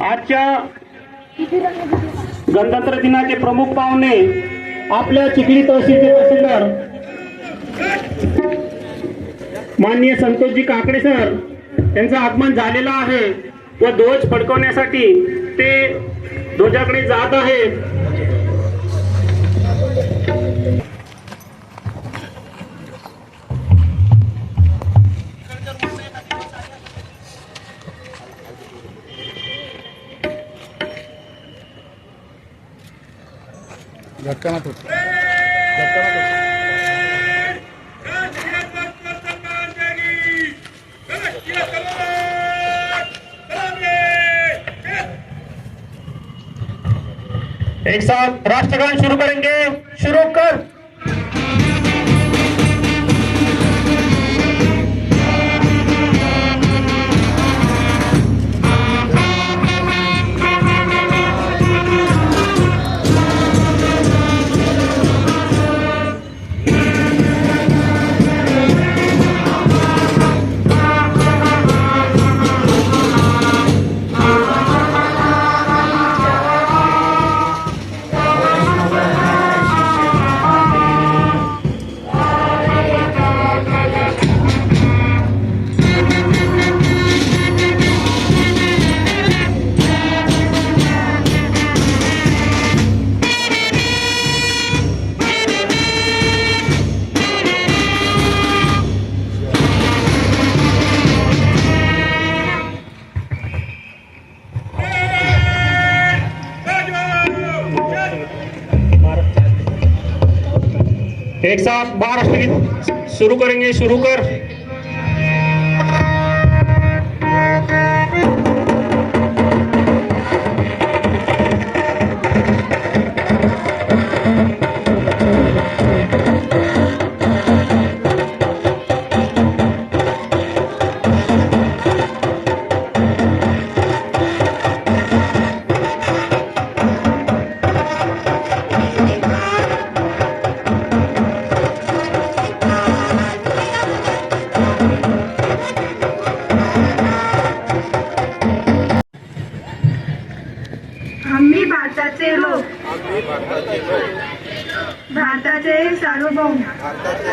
आजच्या गणतंत्र दिनाचे प्रमुख पाहुणे आपल्या चिखली तहसीलचे तहसीलदार माननीय संतोषजी काकडे सर त्यांचं आगमन झालेलं आहे व ध्वज फडकवण्यासाठी ते ध्वजाकडे जात आहेत. एक साथ राष्ट्रगान शुरू करेंगे। शुरू कर। साथ महाराष्ट्र गीत सुरू करेंगे शुरू कर। that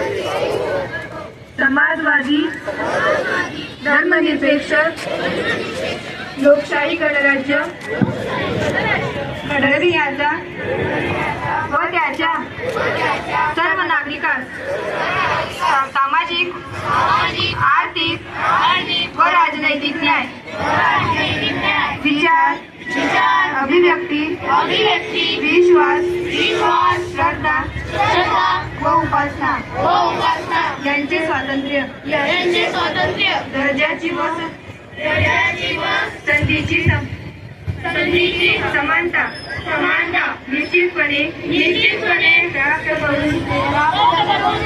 स्वातंत्र्य. स्वातंत्र्य स्वातंत्र्य. दर्जाची व दर्जाची व संधीची संधीची समानता. समानता. निश्चितपणे. निश्चितपणे. करून प्राप्त करून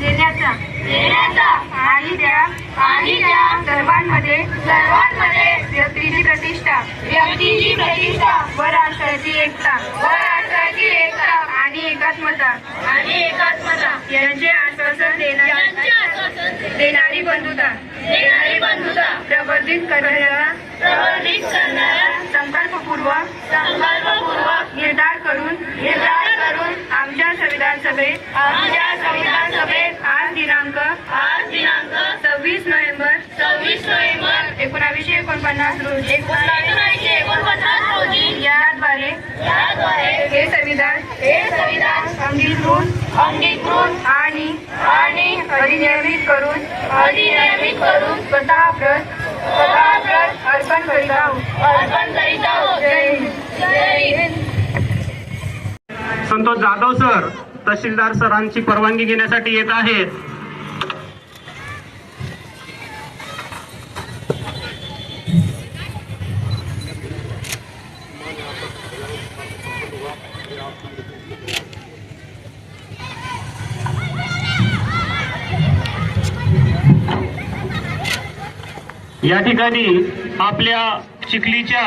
देण्याचा. देण्याचा. आणि त्या आणि त्या सर्वांमध्ये सर्वांमध्ये व्यक्तीची प्रतिष्ठा. व्यक्तीची प्रतिष्ठा. व राष्ट्राची एकता. व राष्ट्राची एकता. आणि एकात्मता आणि एकात्मता यांचे आश्वासन देणारी देणारी बंधुता. देणारी बंधुता. प्रवर्धित करण्याचा प्रवर्धित करणारा. संकल्पपूर्वक. संकल्पपूर्वक. निर्धार करून. निर्धार करून. आमच्या संविधान सभेत. आमच्या संविधान सभेत. आज दिनांक आज दिनांक सव्वीस नोव्हेंबर सव्वीस नोव्हेंबर एकोणावीसशे एकोणपन्नास रोजी. एकोणीसशे एकोणपन्नास रोजी. याद्वारे याद्वारे हे संविधान हे संविधान अंगीकृत अंगीकृत आणि आणि अधिनियमित करून अधिनियमित करून स्वतः प्रत स्वतः प्रत अर्पण करीत आहोत. अर्पण करीत आहोत. जय हिंद. जय हिंद. संतोष जाधव सर तहसीलदार सरांची परवानगी घेण्यासाठी येत आहेत. या ठिकाणी आपल्या चिखलीच्या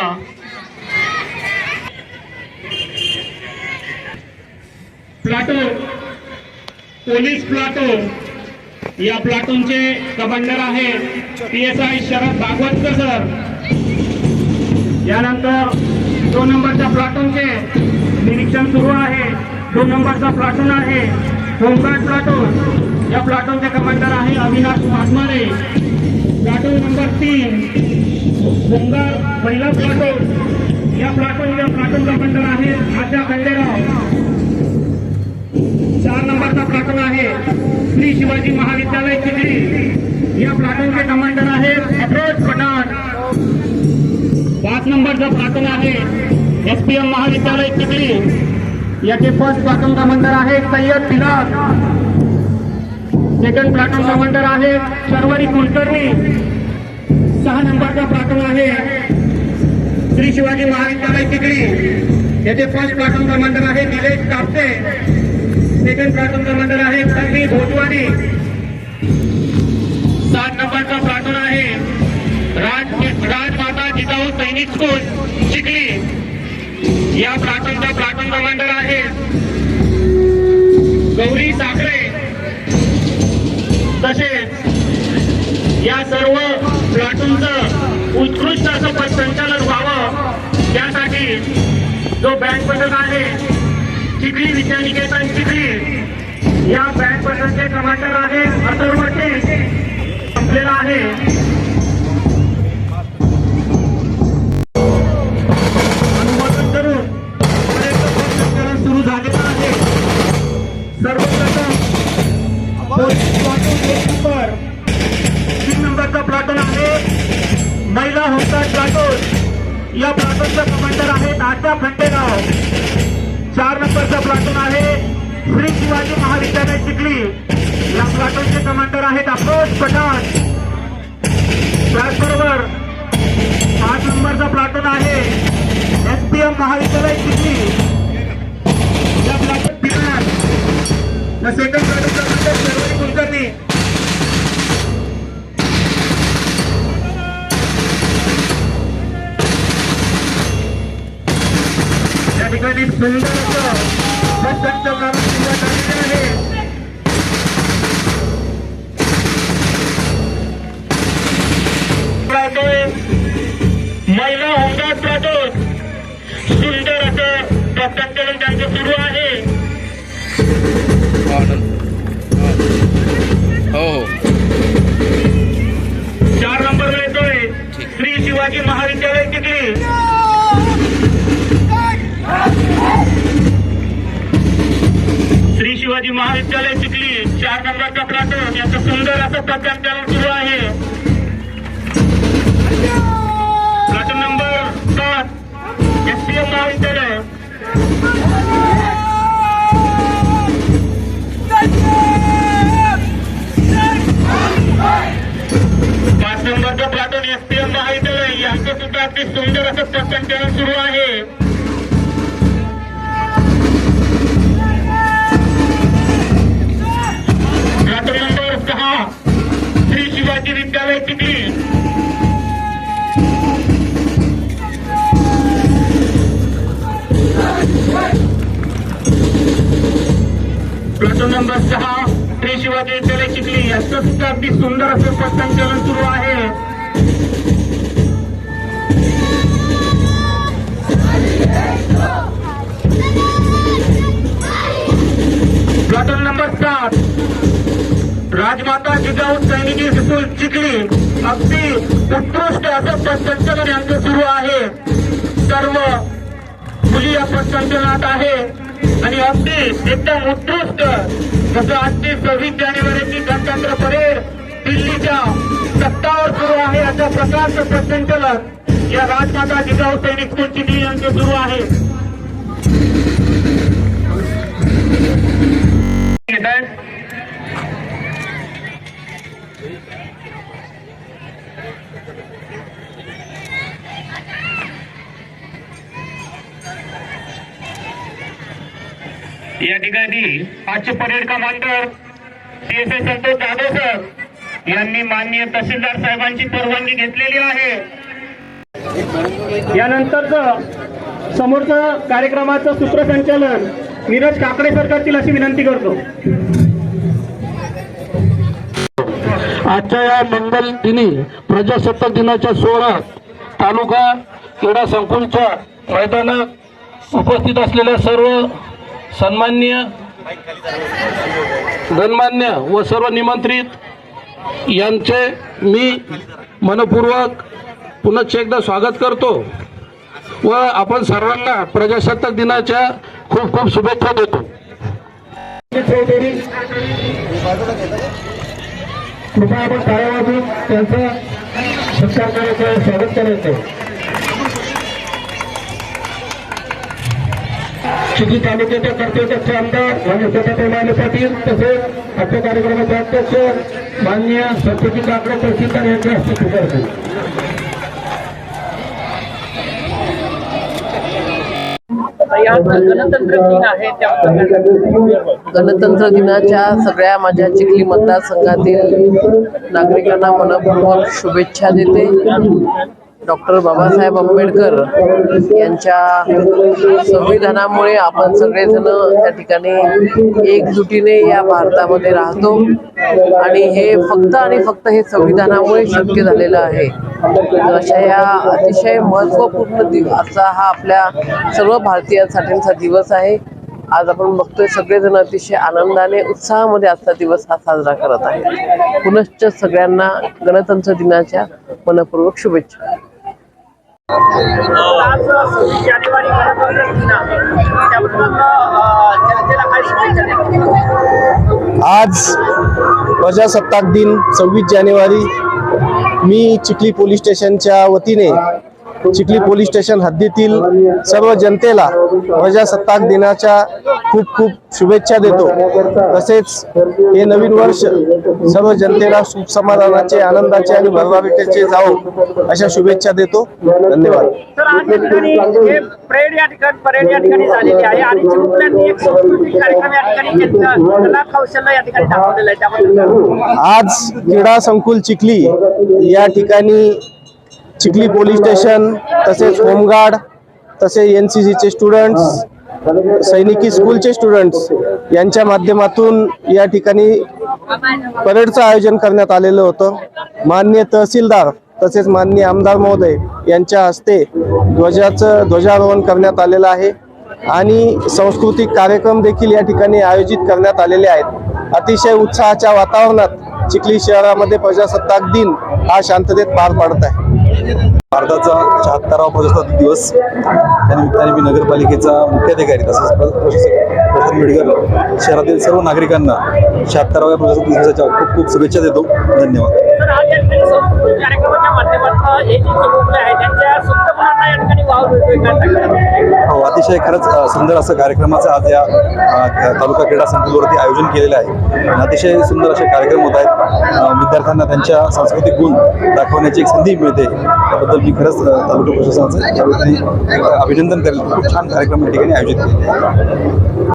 प्लाटो पोलीस प्लाटो या प्लाटूनचे कमांडर आहेत P S I Sharad Bhagwatkar sir. यानंतर दोन नंबरच्या प्लाटूनचे निरीक्षण सुरू आहे. दोन नंबरचा प्लाटून आहे. होमगार्ड प्लाटून या प्लाटूनचे कमांडर आहे अविनाश वाघमारे प्लाटून नंबर तीन होमगार्ड पहिला प्लाटून या प्लाटून या प्लाटून कमांडर आहे आशा खंडेराव. चार नंबरचा प्लाटून आहे. श्री शिवाजी महाविद्यालय चिखली या प्लाटूनचे कमांडर आहेत अफरोज पठाण. पाच नंबरचा प्लाटून आहे एस पी एम महाविद्यालय चिखली याचे फ़र्स्ट प्लाटून कमांडर आहे Sayyad Bilal. Second platoon commander आहे. शर्वरी कुलकर्णी. सहा नंबरचा प्लॅटून आहे. श्री शिवाजी महाविद्यालय तिकडी. येथे फर्स्ट प्लॅटून कमांडर आहे. Nilesh Kapse second platoon commander आहे. संदीप भोजवाडी. सात नंबरचा प्लॅटून आहे. राज राजमाता जिजाऊ सैनिक स्कूल चिखली. या प्लॅटूनचा प्लॅटून कमांडर आहे. गौरी साखरे. तसेच या सर्व प्लाटूनचं उत्कृष्ट असं पद संचालन व्हावं त्यासाठी जो बँक पथक आहे चिखली विद्यानिकेतन चिखली या बँक पथकचे कमांडर आहे अथर्व टेक संपलेला आहे. अनुमोदन झालेलं सर्वप्रथम नंबर तीन नंबरचा प्लाटून आहे. महिला होमगार्ड प्लाटून या प्लाटूनचा कमांडर आहे आशा खंडेराव. चार नंबरचा प्लाटून आहे. श्री शिवाजी महाविद्यालय चिखली. या प्लाटूनचे कमांडर आहेत अफरोज पठाण. त्याचबरोबर पाच नंबरचा प्लाटून आहे. एस पी एम महाविद्यालय चिखली. या सेकंड प्लाटूनचा शर्वरी कुलकर्णी या ठिकाणी सुंदर असं आहे महिला होमगार्ड प्रातो सुंदर असं संचलन त्यांचं सुरू आहे शिवाजी महाविद्यालय चिखली चार नंबरचा प्लाटून याचं सुंदर असं पथसंचलन सुरू आहे. प्लाटून नंबर सात एस पी एम महाविद्यालय. पाच नंबरचं प्लाटून एस पी एम महाविद्यालय. यांचं सुद्धा अगदी सुंदर असं पथसंचलन सुरू आहे. यांचं अगदी सुंदर असे पथसंचलन सुरू आहे. प्लाटून नंबर सात. राजमाता जिजाऊ सैनिकी स्कूल चिखली. अगदी उत्कृष्ट असं पथसंचलन यांचं सुरू आहे. सर्व मुली या पथसंचलनात आहे. आणि अगदी एकदम उत्कृष्ट. जसं आजची सव्वीस जानेवारीची सुरू आहे अशा प्रकारचं पथसंचलन या राजमाता जिजाऊ सैनिक स्कूलची चिखली यांचं सुरू आहे? या ठिकाणी आजचे parade commander CSA Santosh Jadhav sir. यांनी माननीय तहसीलदार साहेबांची परवानगी घेतलेली आहे. यानंतरच समोरचं कार्यक्रमाचं सूत्रसंचालन नीरज काकडे सर करतील अशी विनंती करतो. आजच्या या मंगल दिनी प्रजासत्ताक दिनाच्या सोहळ्यात तालुका क्रीडा संकुलच्या मैदानात उपस्थित असलेल्या सर्व सन्मान्य गणमान्य व सर्व निमंत्रित यांचे मी मनपूर्वक पुनश्च एकदा स्वागत करतो व आपण सर्वांना प्रजासत्ताक दिनाच्या खूप खूप शुभेच्छा देतो. कृपया आपण टाळ्या वाजून त्यांचा सत्कार करायचा आहे, स्वागत करायचं चिखी तालुक्याच्या कर्तव्याचे आमदार आणि स्वतः पाटील तसेच आपल्या कार्यक्रमाचे अध्यक्ष मान्य सत्यजित काकडे तहसीलदार यांच्या हस्ते स्वीकारतो गणतंत्र दिनाच्या सगळ्या माझ्या चिखली मतदारसंघातील नागरिकांना मनपूर्वक शुभेच्छा देते. डॉक्टर बाबासाहेब आंबेडकर यांच्या संविधानामुळे आपण सगळेजण त्या ठिकाणी एकजुटीने या भारतामध्ये राहतो. आणि हे फक्त आणि फक्त हे संविधानामुळे शक्य झालेलं आहे. अशा या अतिशय महत्त्वपूर्ण दिवस असा हा आपल्या सर्व भारतीयांसाठीचा दिवस आहे. आज आपण बघतोय सगळेजण अतिशय आनंदाने उत्साहामध्ये आजचा दिवस हा साजरा करत आहे पुनश्च सगळ्यांना गणतंत्र दिनाच्या मनपूर्वक शुभेच्छा. आज प्रजासत्ताक दिन सव्वीस जानेवारी. मी चिखली पोलीस स्टेशनच्या वतीने चिखली पोलीस स्टेशन हद्दीतील सर्व जनतेला प्रजासत्ताक दिनाच्या खूप खूप शुभेच्छा देतो. तसेच हे नवीन वर्ष सर्व जनतेला सुख समाधानाचे आनंदाचे आणि भरभराटीचे जावो अशा शुभेच्छा देतो. धन्यवाद. तर आज या ठिकाणी हे परेड या ठिकाणी परेड या ठिकाणी झालेली आहे आणि चिमुकल्यांनी एक सांस्कृतिक कार्यक्रम या ठिकाणी कला कौशल्य या ठिकाणी दाखवलेलं आहे. त्याबद्दल आज क्रीडा संकुल चिखली या ठिकाणी चिखली पोलीस स्टेशन तसेच होमगार्ड तसे एन सी सीचे स्टुडंट्स सैनिकी स्कूलचे स्टुडंट्स यांच्या माध्यमातून या ठिकाणी परेडचं आयोजन करण्यात आलेलं होतं. मान्य तहसीलदार तसेच मान्य आमदार महोदय यांच्या हस्ते ध्वजाचं ध्वजारोहण करण्यात आलेलं आहे आणि सांस्कृतिक कार्यक्रम देखील या ठिकाणी आयोजित करण्यात आलेले आहेत. अतिशय उत्साहाच्या वातावरणात चिखली शहरामध्ये प्रजासत्ताक दिन हा शांततेत पार पाडत आहे. भारताचा शहात्तरावा प्रजासत्ताक दिवस. त्या निमित्ताने मी नगरपालिकेचा मुख्याधिकारी तसंच प्रशासक प्रशांत मेडकर शहरातील सर्व नागरिकांना शहात्तराव्या प्रजासत्ताक दिवसाच्या खूप खूप शुभेच्छा देतो. धन्यवाद. तर आज या ठिकाणी सांस्कृतिक कार्यक्रमाच्या माध्यमातून हे जे चिमुकले आहेत त्यांच्या सुप्त मुलांना या ठिकाणी वाव मिळतोय काय सांगणार हो अतिशय खरंच सुंदर असं कार्यक्रमाचं आज या तालुका क्रीडा संकुलवरती आयोजन केलेलं आहे. अतिशय सुंदर असे कार्यक्रम होत आहेत. विद्यार्थ्यांना त्यांच्या सांस्कृतिक गुण दाखवण्याची एक संधी मिळते. त्याबद्दल मी खरंच तालुका प्रशासनाचं अभिनंदन करेल. खूप छान कार्यक्रम या ठिकाणी आयोजित केले